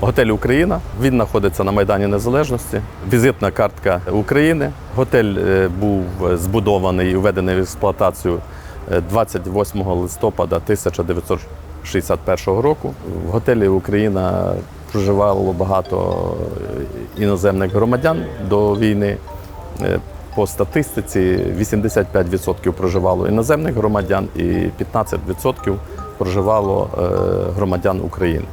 Готель Україна. Він знаходиться на Майдані Незалежності. Візитна картка України. Готель е, був збудований і введений в експлуатацію е, 28 листопада 1961 року. В готелі Україна проживало багато е, іноземних громадян до війни. Е, По статистиці 85% проживало іноземних громадян і 15% проживало е, громадян України.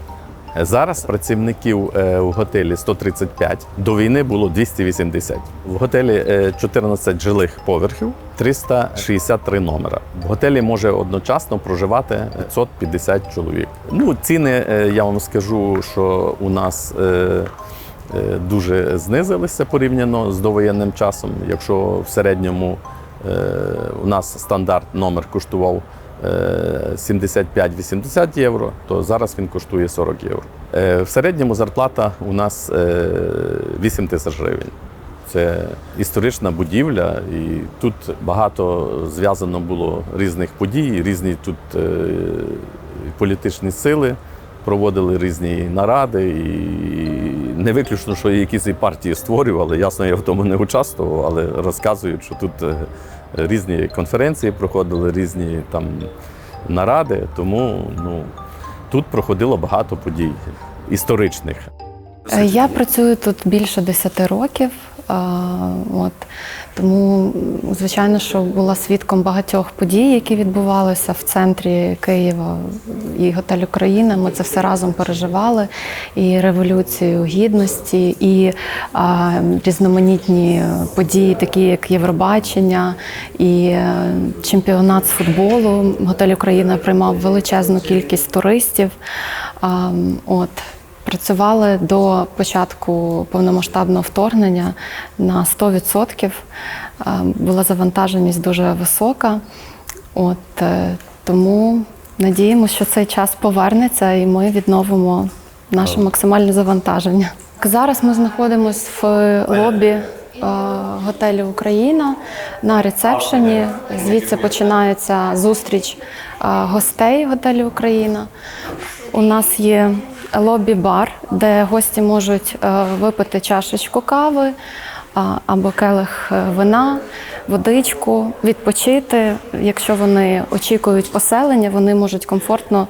Е, Зараз працівників е, в готелі 135, до війни було 280. В готелі е, 14 жилих поверхів, 363 номера. В готелі може одночасно проживати 550 чоловік. Ну, ціни, е, я вам скажу, що у нас е, е, дуже знизилися порівняно з довоєнним часом. Якщо в середньому е, у нас стандарт номер коштував е, 75-80 євро, то зараз він коштує 40 євро. Е, В середньому зарплата у нас е, 8 тисяч гривень. Це історична будівля, і тут багато зв'язано було різних подій, різні тут е, політичні сили проводили різні наради. І не виключно, що якісь партії створювали. Ясно, я в тому не участвував, але розказують, що тут е, різні конференції проходили, різні там наради. Тому ну, тут проходило багато подій історичних. Е, Я працюю тут більше 10 років. От. Тому, звичайно, що була свідком багатьох подій, які відбувалися в центрі Києва і готель Україна. Ми це все разом переживали. І Революцію Гідності, і а, різноманітні події, такі як Євробачення, і е, чемпіонат з футболу. Готель Україна приймав величезну кількість туристів. А, От. Працювали до початку повномасштабного вторгнення на 100%. Е, Була завантаженість дуже висока. От, е, тому надіємося, що цей час повернеться і ми відновимо наше максимальне завантаження. Зараз ми знаходимося в лобі е, готелю Україна на рецепшені. Звідси починається зустріч гостей готелю Україна. У нас є лобі-бар, де гості можуть е, випити чашечку кави або келих е, вина, водичку, відпочити. Якщо вони очікують поселення, вони можуть комфортно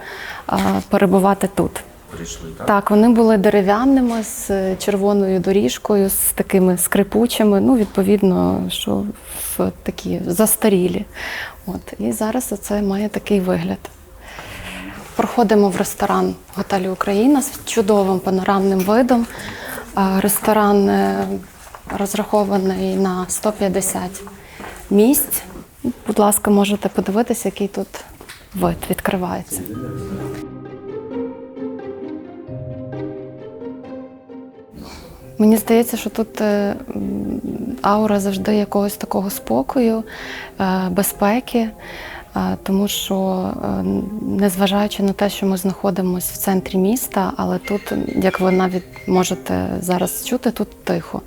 е, перебувати тут. Прийшли, так? Так, вони були дерев'яними з червоною доріжкою, з такими скрипучими. Ну, відповідно, що в такі застарілі. От і зараз це має такий вигляд. Проходимо в ресторан готелю Україна з чудовим панорамним видом. Ресторан е, розрахований на 150 місць. Будь ласка, можете подивитися, який тут вид відкривається. Мені здається, що тут е, аура завжди якогось такого спокою, е, безпеки, е, тому що, е, незважаючи на те, що ми знаходимося в центрі міста, але тут, як ви навіть можете зараз чути, тут тихо.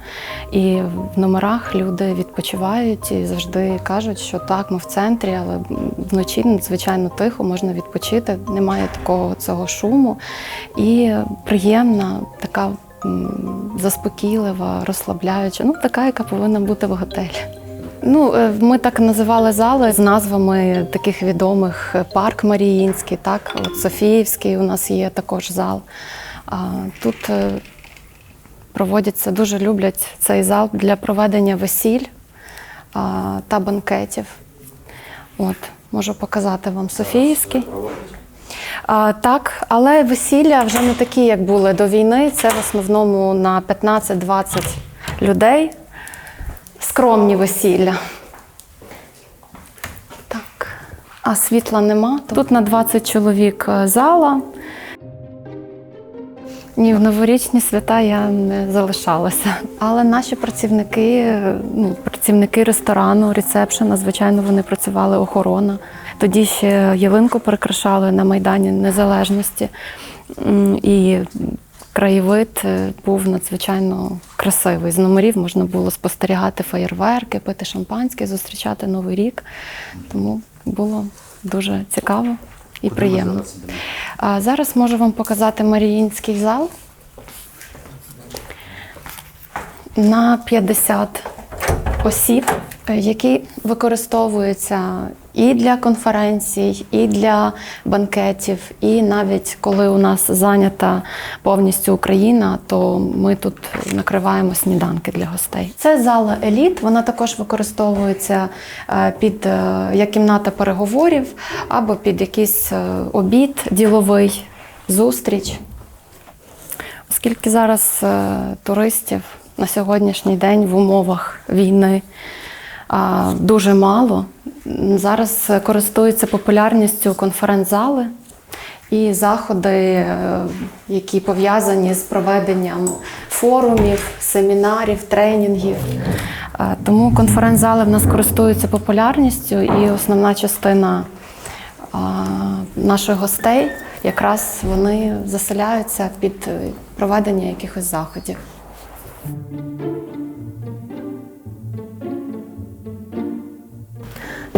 І в номерах люди відпочивають і завжди кажуть, що так, ми в центрі, але вночі надзвичайно тихо, можна відпочити, немає такого цього шуму. І приємна така заспокійлива, розслабляюча, ну така, яка повинна бути в готелі. Ну, е, ми так називали зали з назвами таких відомих е, парк Маріїнський, так, от Софіївський у нас є також зал. Тут е, проводяться, дуже люблять цей зал для проведення весіль та банкетів. От, можу показати вам Софіївський. А, так, але весілля вже не такі, як були до війни. Це в основному на 15-20 людей. Скромні весілля. Так. А світла нема. Тут на 20 чоловік е, зала. Ні, в новорічні свята я не залишалася. Але наші працівники, ну, працівники ресторану, ресепшена, звичайно, вони працювали охорона. Тоді ще ялинку прикрашали на Майдані Незалежності. І краєвид е, був надзвичайно красивий. З номерів можна було спостерігати феєрверки, пити шампанське, зустрічати Новий рік. Тому було дуже цікаво і Куди приємно. Зараз? А зараз можу вам показати Маріїнський зал. На 50 осіб які використовуються і для конференцій, і для банкетів, і навіть коли у нас зайнята повністю Україна, то ми тут накриваємо сніданки для гостей. Це зала еліт. Вона також використовується е, під е, як кімната переговорів або під якийсь е, обід діловий, зустріч. Оскільки зараз е, туристів на сьогоднішній день в умовах війни дуже мало, зараз е, користуються популярністю конференц-зали і заходи, е, які пов'язані з проведенням форумів, семінарів, тренінгів. Е, Тому конференц-зали в нас користуються популярністю, і основна частина наших гостей якраз вони заселяються під е, проведення якихось заходів.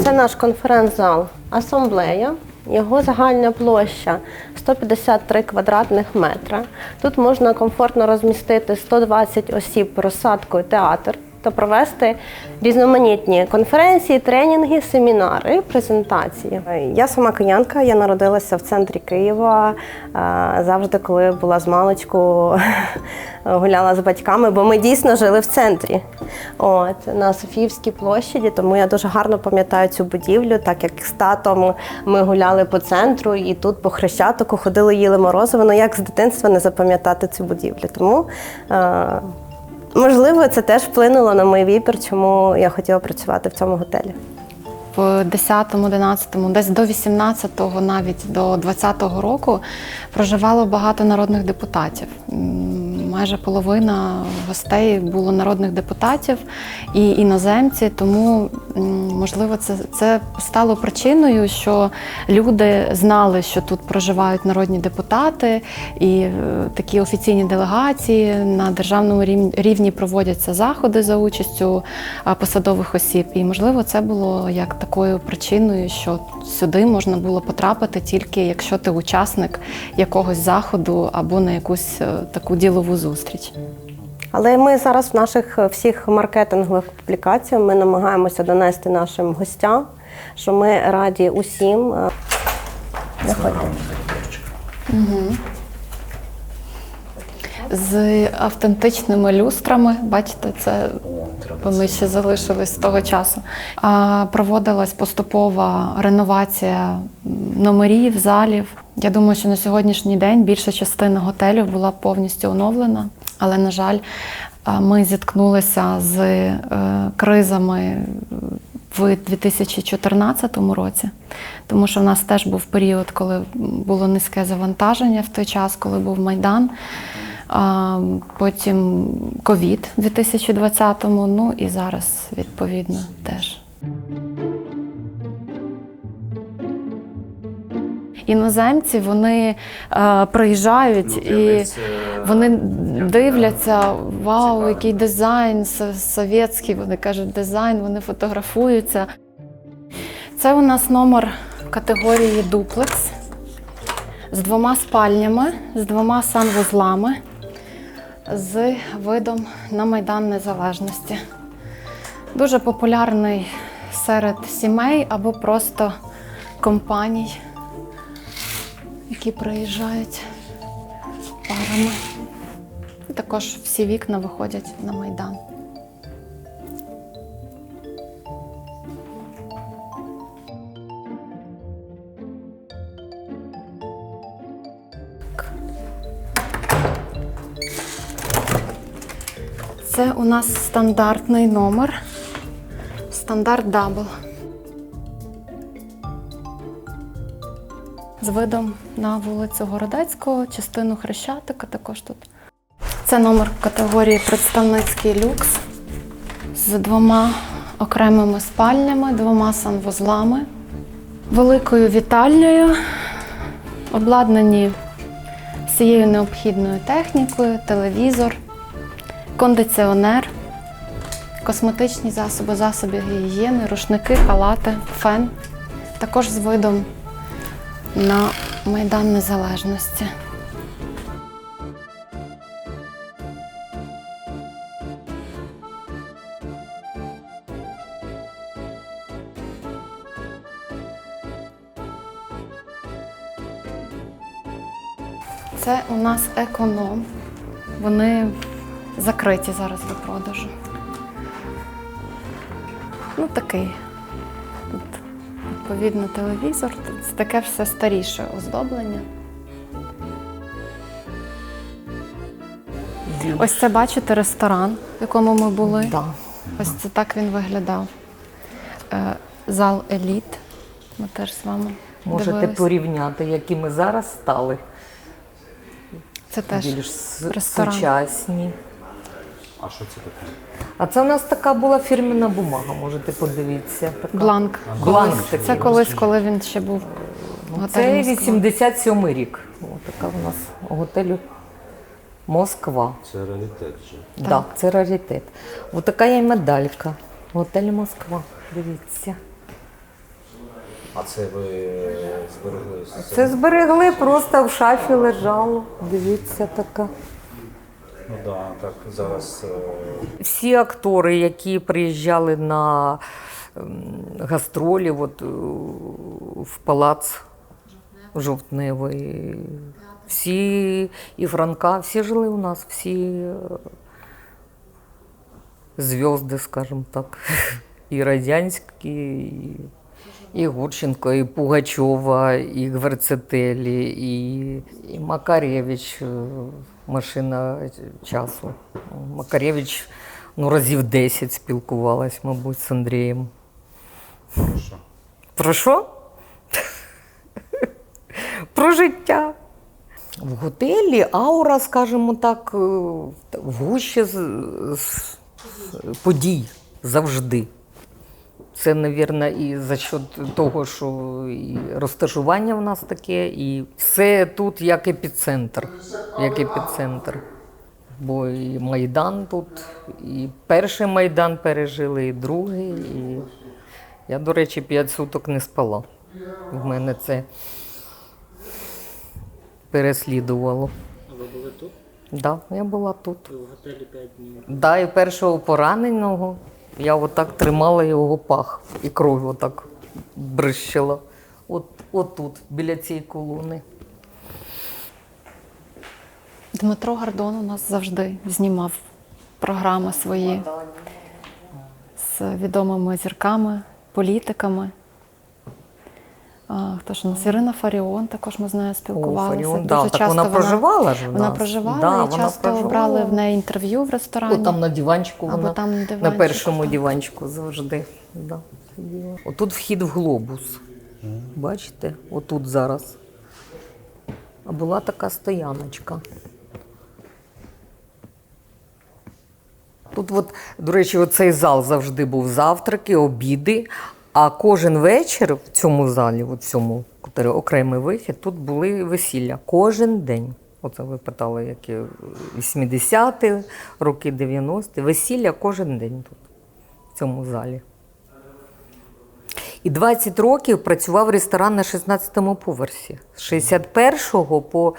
Це наш конференц-зал Асамблея. Його загальна площа 153 квадратних метра. Тут можна комфортно розмістити 120 осіб розсадкою театр та провести різноманітні конференції, тренінги, семінари, презентації. Я сама киянка, я народилася в центрі Києва. Е, Завжди, коли була з маличку, гуляла з батьками, бо ми дійсно жили в центрі. От, на Софіївській площаді, тому я дуже гарно пам'ятаю цю будівлю, так як з татом ми гуляли по центру і тут по Хрещатику ходили, їли морозиво. Ну як з дитинства не запам'ятати цю будівлю. Тому е, можливо це теж вплинуло на мій вибір, чому я хотіла працювати в цьому готелі. В 10-му, 11-му, десь до 18-го, навіть до 20-го року проживало багато народних депутатів. Майже половина гостей було народних депутатів і іноземці, тому можливо це, це стало причиною, що люди знали, що тут проживають народні депутати, і е, такі офіційні делегації на державному рівні- рівні проводяться заходи за участю посадових осіб. І можливо, це було як такою причиною, що сюди можна було потрапити тільки якщо ти учасник якогось заходу або на якусь е, таку ділову зустріч. Але ми зараз в наших е, всіх маркетингових публікаціях ми намагаємося донести нашим гостям, що ми раді усім. Заходьте. З автентичними люстрами, бачите, це вони ще залишились з того часу. А, проводилась поступова реновація номерів, залів. Я думаю, що на сьогоднішній день більша частина готелів була повністю оновлена, але, на жаль, ми зіткнулися з е, кризами в 2014 році, тому що в нас теж був період, коли було низьке завантаження в той час, коли був Майдан. Потім ковід у 2020-му, ну і зараз, відповідно, теж. Іноземці вони е, приїжджають і вони дивляться, вау, який дизайн совєтський, вони кажуть, дизайн, вони фотографуються. Це у нас номер категорії дуплекс з двома спальнями, з двома санвузлами, з видом на Майдан Незалежності. Дуже популярний серед сімей або просто компаній, які приїжджають парами. Також всі вікна виходять на Майдан. Це у нас стандартний номер. Стандарт дабл. З видом на вулицю Городецького, частину Хрещатика також тут. Це номер категорії представницький люкс з двома окремими спальнями, двома санвузлами, великою вітальнею, обладнані всією необхідною технікою, телевізор, кондиціонер, косметичні засоби, засоби гігієни, рушники, халати, фен. Також з видом на Майдан Незалежності. Це у нас економ. Вони закриті зараз до продажу. Ну такий. Відповідно, телевізор. Тут таке все старіше оздоблення. Ось це бачите ресторан, в якому ми були. Да. Ось це так він виглядав. Е, Зал еліт. Ми теж з вами Можете дивились. порівняти, які ми зараз стали. Це теж Більш ресторан. сучасні. А що це таке? А це у нас така була фірміна бумага, можете подивитися. Така. Бланк. Бланк такий. Це колись, коли він ще був Ну, Це 87 рік. О, така у нас готелю Москва. Це раритет же. Так, да, це раритет. Ось така є медалька. Готель Москва. Дивіться. А це ви зберегли? Це зберегли, просто в шафі лежало. Дивіться така. Ну да, так зараз е, Всі актори, які приїжджали на ем, гастролі от, е, в палац Жовтневий, всі і Франка, всі жили у нас, всі е, зв'язки, скажімо так. І Радянські, і, і Гурченко, і Пугачова, і Гверцетелі, і, і Макаревич, е, машина часу. Макаревич ну, разів 10 спілкувалась, мабуть, з Андрієм. що? Про що? Про життя. В готелі аура, скажімо так, е, в гущі з, з подій завжди. Це, мабуть, і за счет того, що і розташування в нас таке, і все тут як епіцентр. Як епіцентр. Бо і Майдан тут, і перший Майдан пережили, і другий. І я, до речі, п'ять суток не спала. В мене це переслідувало. А ви були тут? Так, да, я була тут. Ви в готелі 5 днів. Да, і першого пораненого я отак тримала його пах, і кров отак брищила. От, от тут, біля цієї колони. Дмитро Гордон у нас завжди знімав програми свої з відомими зірками, політиками. Хто ж у нас? Ірина Фаріон, також ми з нею спілкувалися. Фаріон, Дуже да, так часто вона проживала ж у Вона проживала Да, і вона часто проживала. брали в неї інтерв'ю в ресторані. От там на диванчику Або вона. там на на першому так. диванчику завжди. Да. Отут вхід в глобус. Бачите? Отут зараз. А була така стояночка. Тут, от, до речі, оцей зал завжди був завтраки, обіди. А кожен вечір в цьому залі, в цьому окремий вихід, тут були весілля. Кожен день. Оце ви питали, які 80-ті, роки 90-ті. Весілля кожен день тут, в цьому залі. І 20 років працював ресторан на 16-му поверсі. З 61-го по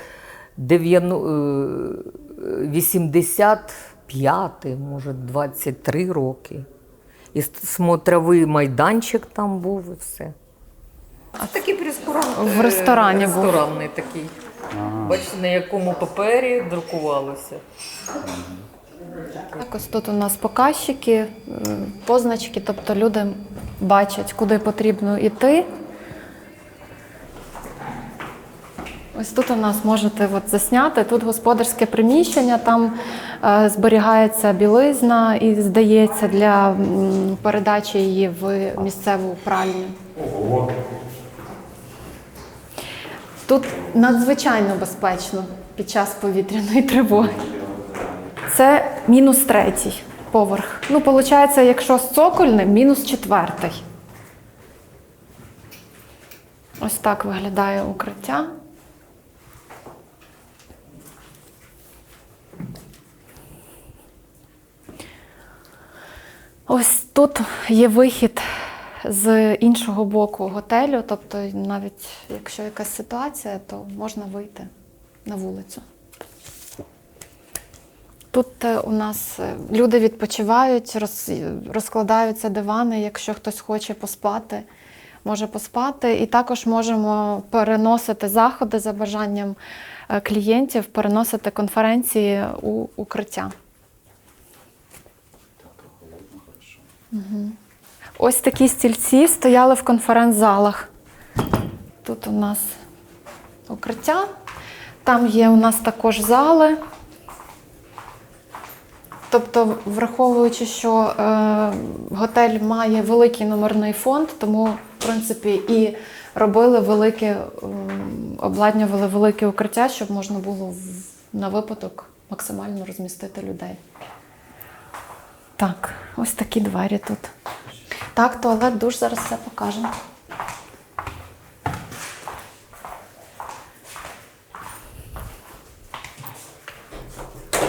90 е, 85, може, 23 роки. І смотровий майданчик там був і все. А такий прескурант. В ресторані був. Ресторанний такий. Бачите, на якому папері друкувалося. Так, ось тут у нас показчики, позначки, тобто люди бачать, куди потрібно йти. Ось тут у нас можете от засняти. Тут господарське приміщення, там е, зберігається білизна і здається для м, передачі її в місцеву пральню. Тут надзвичайно безпечно під час повітряної тривоги. Це мінус третій поверх. Ну, виходить, якщо з цокольним, мінус четвертий. Ось так виглядає укриття. Ось тут є вихід з іншого боку готелю. Тобто, навіть якщо якась ситуація, то можна вийти на вулицю. Тут е, у нас е, люди відпочивають, роз, розкладаються дивани, якщо хтось хоче поспати. може поспати. І також можемо переносити заходи за бажанням е, клієнтів, переносити конференції у укриття. Мгм. Ось такі стільці стояли в конференц-залах. Тут у нас укриття. Там є у нас також зали. Тобто, враховуючи, що е, готель має великий номерний фонд, тому, в принципі, і робили велике, ем, обладнювали велике укриття, щоб можна було в- на випадок максимально розмістити людей. Так, ось такі двері тут. Так, туалет, душ, зараз все покажемо.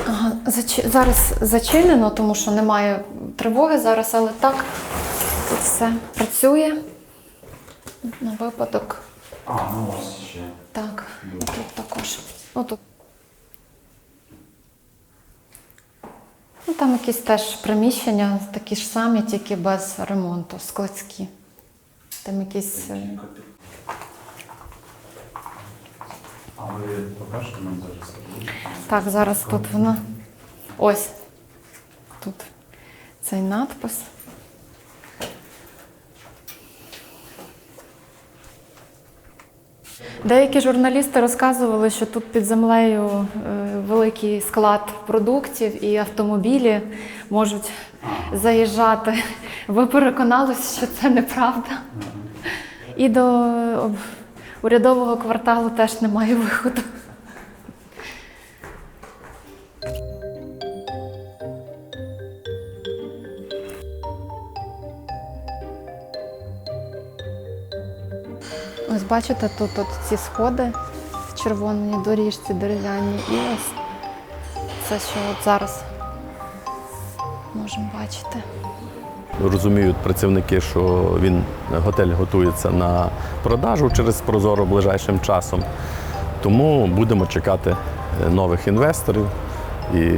Ага, зачи- зараз зачинено, тому що немає тривоги зараз, але так тут все працює на випадок. А, ну ось ще. Так, тут також. Ну, тут. Там якісь теж приміщення, такі ж самі, тільки без ремонту, складські. Там якісь. е, А ви покажете нам зараз? Так, зараз тут вона. Ось. Тут цей надпис. Деякі журналісти розказували, що тут під землею е, великий склад продуктів і автомобілі можуть заїжджати. Ви переконалися, що це неправда. І до урядового кварталу теж немає виходу. Ось бачите, тут от ці сходи в червоній доріжці дерев'яні. І ось це, що от зараз можемо бачити. Розуміють працівники, що він готель готується на продажу через Прозоро ближайшим часом. Тому будемо чекати е, нових інвесторів. І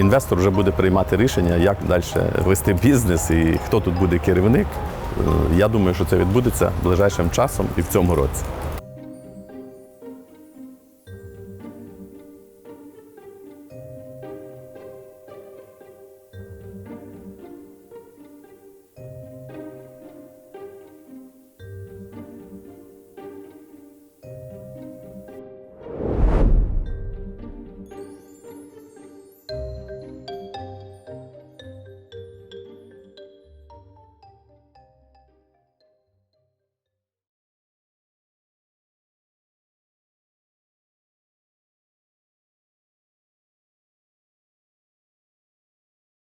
інвестор вже буде приймати рішення, як далі вести бізнес і хто тут буде керівник. Е, Я думаю, що це відбудеться ближайшим часом і в цьому році.